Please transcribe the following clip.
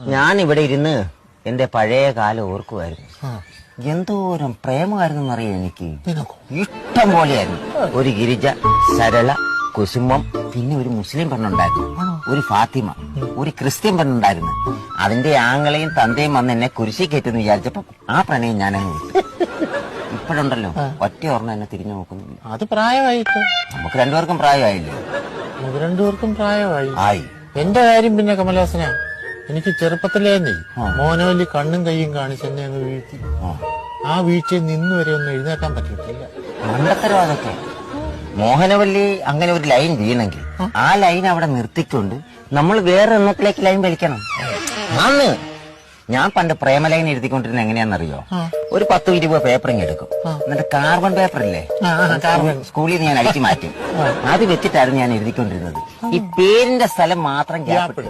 ഞാൻ ഇവിടെ ഇരുന്ന് എന്റെ പഴയ കാലം ഓർക്കുമായിരുന്നു എന്തോരം പ്രേമമായിരുന്നു എന്നറിയാം എനിക്ക് ഇഷ്ടം പോലെയായിരുന്നു. ഒരു ഗിരിജ സരള കുസുമം പിന്നെ ഒരു മുസ്ലിം പെണ്ണുണ്ടായിരുന്നു. ഒരു ഫാത്തിമ ഒരു ക്രിസ്ത്യൻ പെണ്ണുണ്ടായിരുന്നു. അതിന്റെ ആങ്ങളെയും തന്തയും വന്ന് എന്നെ കുരിശി കയറ്റുമെന്ന് വിചാരിച്ചപ്പോ ആ പ്രണയം ഞാൻ ഇപ്പോഴുണ്ടല്ലോ ഒറ്റ ഓർമ്മ എന്നെ തിരിഞ്ഞു നോക്കുന്നു അത് പ്രായമായിട്ട്. നമുക്ക് രണ്ടുപേർക്കും പ്രായമായില്ലേ? രണ്ടുപേർക്കും പ്രായമായി. ആയി. എന്റെ കാര്യം പിന്നെ കമലാസന എനിക്ക് ചെറുപ്പത്തിലേ നീ മോനോലി കണ്ണും കൈയും കാണിച്ച് എന്നെ അങ്ങ് വീഴ്ത്തി. ആ. വീഴ്ചയിൽ നിന്ന് വരെ ഒന്നും എഴുന്നേക്കാൻ പറ്റിയിട്ടില്ല മണ്ടത്തരം അതൊക്കെ മോഹനവല്ലി അങ്ങനെ ഒരു ലൈൻ വീണെങ്കിൽ ആ. ലൈൻ അവിടെ നിർത്തിക്കൊണ്ട് നമ്മൾ വേറെ എണ്ണത്തിലേക്ക് ലൈൻ വലിക്കണം. അന്ന് ഞാൻ പണ്ട് പ്രേമ ലൈൻ എഴുതിക്കൊണ്ടിരുന്ന എങ്ങനെയാണെന്നറിയോ? ഒരു പത്ത് ഇരുപത് പേപ്പറിങ് എടുക്കും. എന്നിട്ട് കാർബൺ പേപ്പർ ഇല്ലേ. സ്കൂളിൽ നിന്ന് ഞാൻ അടിച്ചു മാറ്റും. അത് വെച്ചിട്ടായിരുന്നു ഞാൻ എഴുതിക്കൊണ്ടിരുന്നത്. ഈ പേരിന്റെ സ്ഥലം മാത്രം ഗ്യാപ്പ്